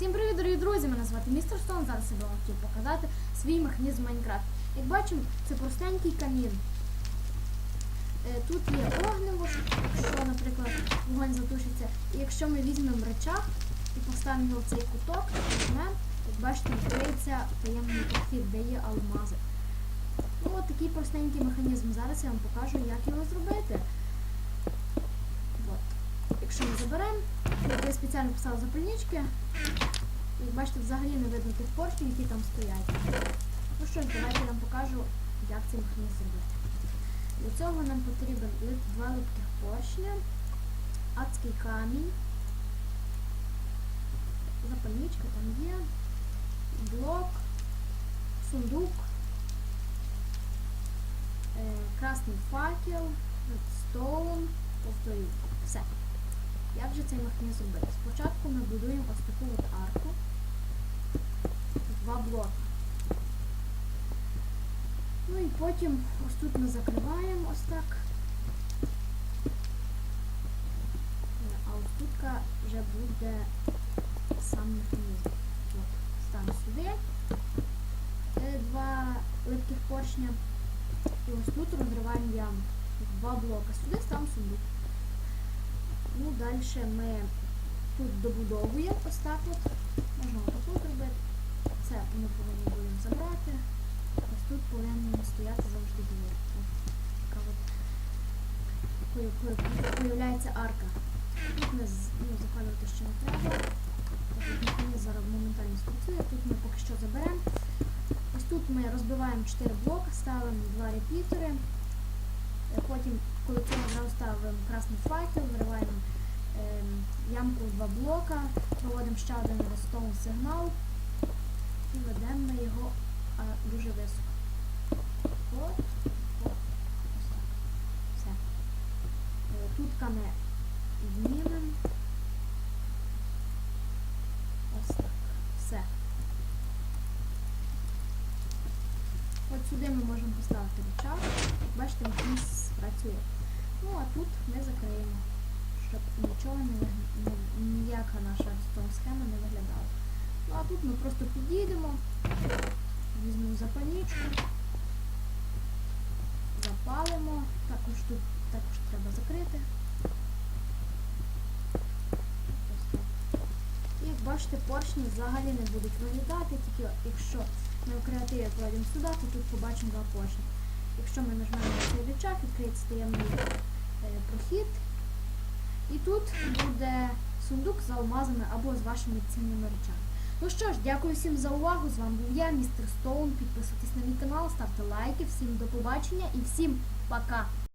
Всім привіт, дорогі друзі! Мене звати містер Стон. Зараз я вам хотів показати свій механізм Майнкрафт. Як бачимо, це простенький камін. Е, Тут є огниво, якщо, наприклад, вогонь затушиться. І якщо ми візьмемо речах і поставимо в цей куток, візьмемо, як бачите, відкриється таємний прохід, де є алмази. Ну, от такий простенький механізм. Зараз я вам покажу, як його зробити. Якщо ми заберемо, я спеціально писала запальнички. Як бачите, взагалі не видно тих поршнів, які там стоять. Ну що ж, давайте я вам покажу, як цей механізм зробити. Для цього нам потрібен два липких поршня, адський камінь, запальничка там є, блок, сундук, е, красний факел, редстоун, повторюю. Все. Як же цей механізм зробити? Спочатку ми будуємо ось таку от арку. Два блоки. Ну і потім ось тут ми закриваємо ось так. А ось тут вже буде сам механізм. От, ставимо сюди е, два липких поршня. І ось тут розриваємо яму. Два блока. Сюди ставимо сундук. Ну, далі ми тут добудовуємо ось так от. Можна отаку зробити. Це ми повинні будемо забрати. Ось тут повинен стояти завжди двір. Така от появляється арка. Тут ми ну, запалювати ще не треба. Як зараз моментально спрацює, тут ми поки що заберемо. Ось тут ми розбиваємо 4 блоки, ставимо два репітери. Е, Потім, коли цього зразу ставимо красний факел, вириваємо ем, ямку в два блока, проводимо ще один redstone сигнал і ведемо ми його а, дуже високо. От, от, ось так. Все. Е, Тут ми знімемо. Ось так. Все. От сюди ми можемо поставити рычаг. Бачите, він працює. Ну а тут ми закриємо, щоб нічого не, вигля- ніяка наша схема не виглядала. Ну а тут ми просто підійдемо, візьмемо запальничку, запалимо. Також тут також треба закрити. І бачите, поршні взагалі не будуть виглядати, тільки якщо ми в креативі пройдемо сюди, то тут побачимо два поршні. Якщо ми нажмемо на цей рычаг, відкриється таємний е, прохід. І тут буде сундук з алмазами або з вашими цінними речами. Ну що ж, дякую всім за увагу. З вами був я, містер Стоун. Підписуйтесь на мій канал, ставте лайки. Всім до побачення і всім пока!